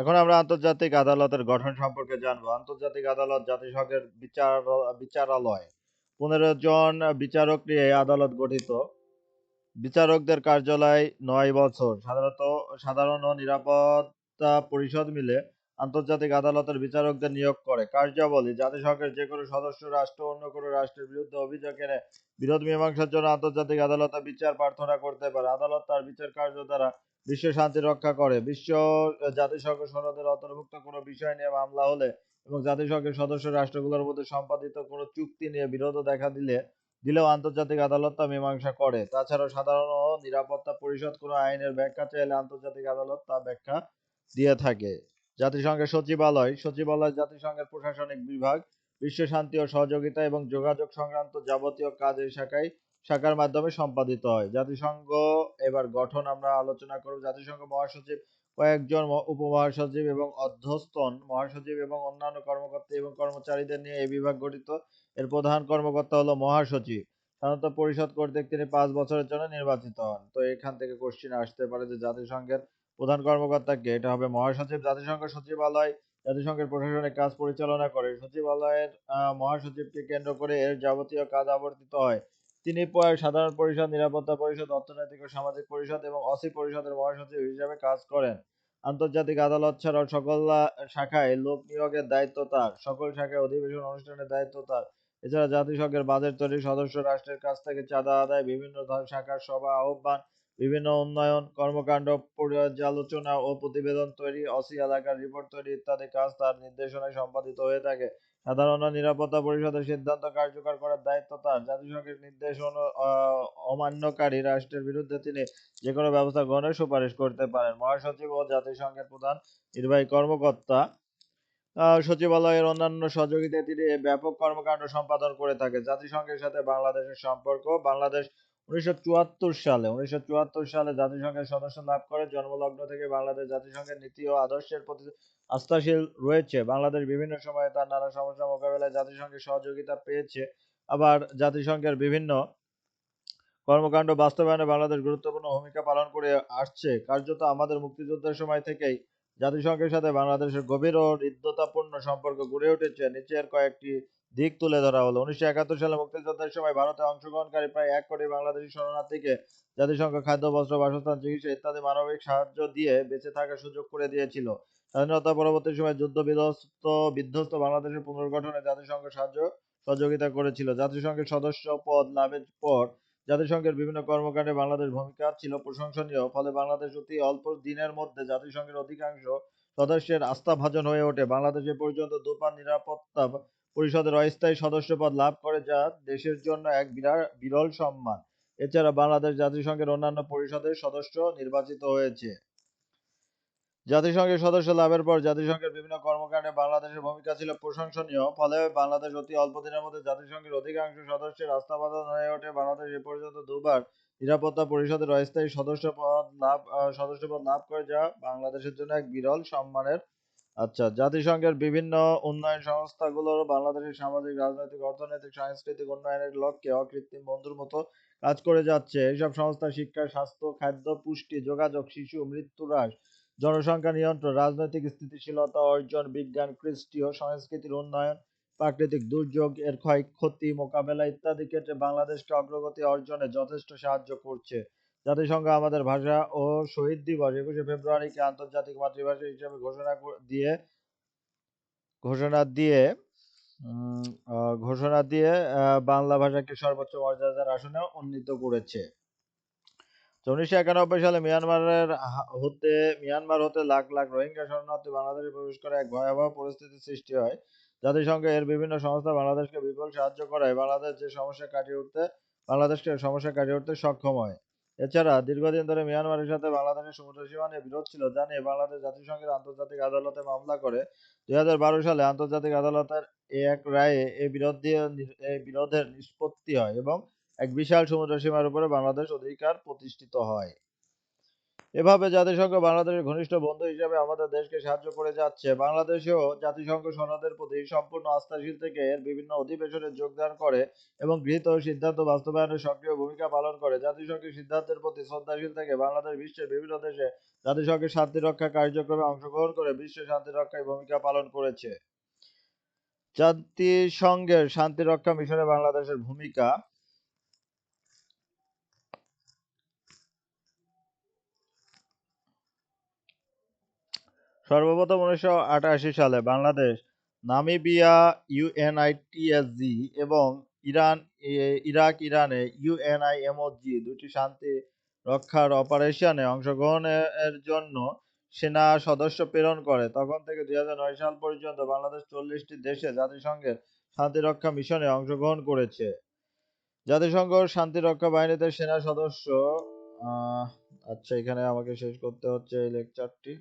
এখন আমরা আন্তর্জাতিক আদালতের গঠন সম্পর্কে জানব। আন্তর্জাতিক আদালত জাতিসংঘের বিচার, বিচারালয়। পনেরো জন বিচারক নিয়ে আদালত গঠিত। বিচারকদের কার্যালয় নয় বছর। সাধারণত সাধারণ ও নিরাপত্তা পরিষদ মিলে আন্তর্জাতিক আদালতের বিচারকদের নিয়োগ করে। কার্যাবলী, জাতিসংঘের যে কোনো সদস্য, রাষ্ট্র, অন্য কোনো রাষ্ট্রের বিরুদ্ধে অভিযোগ এনে বিরোধ মীমাংসার জন্য আন্তর্জাতিক আদালতে বিচার প্রার্থনা করতে পারে। আদালত তার বিচার কার্য দ্বারা বিশ্ব শান্তি রক্ষা করে। বিশ্ব জাতিসংঘ সনদের অন্তর্ভুক্ত কোনো বিষয় নিয়ে মামলা হলে এবং জাতিসংঘের সদস্য রাষ্ট্রগুলোর মধ্যে সম্পাদিত কোনো চুক্তি নিয়ে বিরোধ দেখা দিলে, দিলেও আন্তর্জাতিক আদালত তা মীমাংসা করে। তাছাড়া সাধারণ নিরাপত্তা পরিষদ কোনো আইনের ব্যাখ্যা চাইলে আন্তর্জাতিক আদালত তা ব্যাখ্যা দিয়ে থাকে। জাতিসংঘের সচিবালয় সচিবালয় জাতিসংঘের প্রশাসনিক বিভাগ, বিশ্ব শান্তি ও সহযোগিতা এবং যোগাযোগ সংক্রান্ত যাবতীয় কাজ এই শাখায় শাখার মাধ্যমে সম্পাদিত হয়। জাতিসংঘ এবার গঠন আমরা আলোচনা করব। জাতিসংঘ মহাসচিব, কয়েকজন উপমহাসচিব এবং অধ্যস্তন মহাসচিব এবং অন্যান্য কর্মকর্তা এবং কর্মচারীদের নিয়ে এই বিভাগ গঠিত। এর প্রধান কর্মকর্তা হলো মহাসচিব। সাধারণত পরিষদ কর্তৃক তিনি পাঁচ বছরের জন্য নির্বাচিত হন। তো এখান থেকে কোশ্চিন আসতে পারে যে জাতিসংঘের প্রধান কর্মকর্তা কে? এটা হবে মহাসচিব। জাতিসংঘ সচিবালয়, জাতিসংঘের প্রশাসনিক কাজ পরিচালনা করে। সচিবালয়ের মহাসচিবকে কেন্দ্র করে এর যাবতীয় কাজ আবর্তিত হয়। তিনি সাধারণ পরিষদ, নিরাপত্তা পরিষদ, অর্থনৈতিক ও সামাজিক পরিষদ এবং অসি পরিষদের মহাসচিব হিসেবে কাজ করেন। আন্তর্জাতিক আদালত ছাড়াও সকল শাখায় লোক নিয়োগের দায়িত্ব তার। সকল শাখায় অধিবেশন অনুষ্ঠানের দায়িত্ব তার। এছাড়া জাতিসংঘের বাজেট তৈরি সদস্য রাষ্ট্রের কাছ থেকে চাঁদা আদায় বিভিন্ন শাখার সভা আহ্বান বিভিন্ন উন্নয়ন, কর্মকাণ্ড পর্যালোচনা ও প্রতিবেদন তৈরি, অসি এলাকার রিপোর্ট তৈরি ইত্যাদি কাজ তার নির্দেশনায় সম্পাদিত হয়ে থাকে। সাধারণ নিরাপত্তা পরিষদের সিদ্ধান্ত কার্যকর করার দায়িত্ব তার। জাতিসংঘের নির্দেশ অমান্যকারী রাষ্ট্রের বিরুদ্ধে তিনি যে কোনো ব্যবস্থা গ্রহণের সুপারিশ করতে পারেন। মহাসচিব ও জাতিসংঘের প্রধান নির্বাহী কর্মকর্তা সচিবালয়ের অন্যান্য সহযোগিতায় তিনি ব্যাপক কর্মকাণ্ড সম্পাদন করে থাকে। জাতিসংঘের সাথে বাংলাদেশের সম্পর্ক, বাংলাদেশ উনিশশো সালে উনিশশো সালে জাতিসংঘের সদস্য লাভ করে, জন্মলগ্ন থেকে বাংলাদেশ জাতিসংঘের নীতি ও আদর্শের প্রতি আস্থাশীল রয়েছে। বাংলাদেশ বিভিন্ন সময়ে তার নানা সমস্যা মোকাবেলায় জাতিসংঘের সহযোগিতা পেয়েছে। আবার জাতিসংঘের বিভিন্ন কর্মকাণ্ড বাস্তবায়নে বাংলাদেশ গুরুত্বপূর্ণ ভূমিকা পালন করে আসছে। কার্যত আমাদের মুক্তিযুদ্ধের সময় থেকেই জাতিসংঘের সাথে বাংলাদেশের গভীর ও হৃদ্যতাপূর্ণ সম্পর্ক গড়ে উঠেছে। নিচের কয়েকটি দিক তুলে ধরা হলো। উনিশশো একাত্তর সালে মুক্তিযুদ্ধের সময় ভারতে অংশগ্রহণকারী প্রায় এক কোটি বাংলাদেশি শরণার্থীকে জাতিসংঘ খাদ্য, বস্ত্র, বাসস্থান, চিকিৎসা ইত্যাদি মানবিক সাহায্য দিয়ে বেঁচে থাকার সুযোগ করে দিয়েছিল। স্বাধীনতা পরবর্তী সময় যুদ্ধ বিধ্বস্ত বিধ্বস্ত বাংলাদেশের পুনর্গঠনে জাতিসংঘ সাহায্য সহযোগিতা করেছিল। জাতিসংঘের সদস্য পদ লাভের পর জাতিসংঘের বিভিন্ন কর্মকাণ্ডে বাংলাদেশ ভূমিকা ছিল প্রশংসনীয়। ফলে বাংলাদেশ অতি অল্প দিনের মধ্যে জাতিসংঘের অধিকাংশ সদস্যের আস্থাভাজন হয়ে ওঠে। বাংলাদেশ পর্যন্ত দুপান নিরাপত্তা পরিষদের অস্থায়ী সদস্যপদ লাভ করে যা দেশের জন্য এক বিরল সম্মান। এছাড়া বাংলাদেশ জাতিসংঘের অন্যান্য পরিষদের সদস্য নির্বাচিত হয়েছে। জাতিসংঘের সদস্য লাভের পর জাতিসংঘের বিভিন্ন কর্মকাণ্ডে বাংলাদেশের ভূমিকা ছিল প্রশংসনীয়, ফলে বাংলাদেশ অতি অল্প দিনের মধ্যে জাতিসংঘের অধিকাংশ সদস্যের আস্থাবাদন হয়ে ওঠে। বাংলাদেশ এ পর্যন্ত দুবার নিরাপত্তা পরিষদের অস্থায়ী সদস্য পদ লাভ সদস্যপদ লাভ করে যা বাংলাদেশের জন্য এক বিরল সম্মানের আচ্ছা জাতিসংঘের বিভিন্ন উন্নয়ন সংস্থাগুলোর বাংলাদেশের সামাজিক, রাজনৈতিক, অর্থনৈতিক, সাংস্কৃতিক উন্নয়নের লক্ষ্যে অকৃত্রিম বন্ধুর মতো কাজ করে যাচ্ছে। এইসব সংস্থা শিক্ষা, স্বাস্থ্য, খাদ্য, পুষ্টি, যোগাযোগ, শিশু, মৃত্যু হ্রাস, জনসংখ্যা নিয়ন্ত্রণ, রাজনৈতিক স্থিতিশীলতা অর্জন, বিজ্ঞান, কৃষ্টি ও সংস্কৃতির উন্নয়ন, প্রাকৃতিক দুর্যোগ, এর ক্ষয়ক্ষতি মোকাবেলা ইত্যাদি ক্ষেত্রে বাংলাদেশকে অগ্রগতি অর্জনে যথেষ্ট সাহায্য করছে। জাতিসংঘ আমাদের ভাষা ও শহীদ দিবস, একুশে ফেব্রুয়ারিকে আন্তর্জাতিক মাতৃভাষা হিসেবে ঘোষণা দিয়ে ঘোষণা দিয়ে ঘোষণা দিয়ে বাংলা ভাষাকে সর্বোচ্চ মর্যাদার আসনে উন্নীত করেছে। উনিশশো একানব্বই সালে মিয়ানমারের হতে, মিয়ানমার হতে লাখ লাখ রোহিঙ্গা শরণার্থী বাংলাদেশে প্রবেশ করে এক ভয়াবহ পরিস্থিতির সৃষ্টি হয়। জাতিসংঘ এর বিভিন্ন সংস্থা বাংলাদেশকে বিপুল সাহায্য করায় বাংলাদেশ যে সমস্যা কাটিয়ে উঠতে, বাংলাদেশকে সমস্যা কাটিয়ে উঠতে সক্ষম হয়। এছাড়া দীর্ঘদিন ধরে মিয়ানমারের সাথে বাংলাদেশের সমুদ্র সীমা নিয়ে বিরোধ ছিল, যা নিয়ে বাংলাদেশ জাতিসংঘের আন্তর্জাতিক আদালতে মামলা করে। দুই হাজার বারো সালে আন্তর্জাতিক আদালতের এক রায়ে এই বিরোধ দিয়ে এই বিরোধের নিষ্পত্তি হয় এবং এক বিশাল সমুদ্র সীমার উপরে বাংলাদেশ অধিকার প্রতিষ্ঠিত হয়। এভাবে জাতিসংঘ বাংলাদেশের ঘনিষ্ঠ বন্ধু হিসেবে আমাদের দেশকে সাহায্য করে যাচ্ছে। বাংলাদেশেও জাতিসংঘ সনদের প্রতি সম্পূর্ণ আস্থাশীল থেকে এর বিভিন্ন অধিবেশনে যোগদান করে এবং গৃহীত সিদ্ধান্ত বাস্তবায়নে সক্রিয় ভূমিকা পালন করে। জাতিসংঘের সিদ্ধান্তের প্রতি শ্রদ্ধাশীল থেকে বাংলাদেশ বিশ্বের বিভিন্ন দেশে জাতিসংঘের শান্তিরক্ষা কার্যক্রমে অংশগ্রহণ করে বিশ্ব শান্তিরক্ষায় ভূমিকা পালন করেছে। জাতিসংঘের শান্তিরক্ষা মিশনে বাংলাদেশের ভূমিকা সর্বপ্রথম উনিশশো আটাশি সালে বাংলাদেশ, নামিবিয়া ইউএনআইটিএসজি এবং ইরান ইরাক, ইরানে ইউএনআইএমওজি দুটি শান্তি রক্ষার অপারেশনে অংশগ্রহণের জন্য সেনা সদস্য প্রেরণ করে। তখন থেকে দুই হাজার নয় সাল পর্যন্ত বাংলাদেশ চল্লিশটি দেশে জাতিসংঘের শান্তিরক্ষা মিশনে অংশগ্রহণ করেছে। জাতিসংঘ শান্তিরক্ষা বাহিনীতে সেনা সদস্য আচ্ছা এখানে আমাকে শেষ করতে হচ্ছে এই লেকচারটি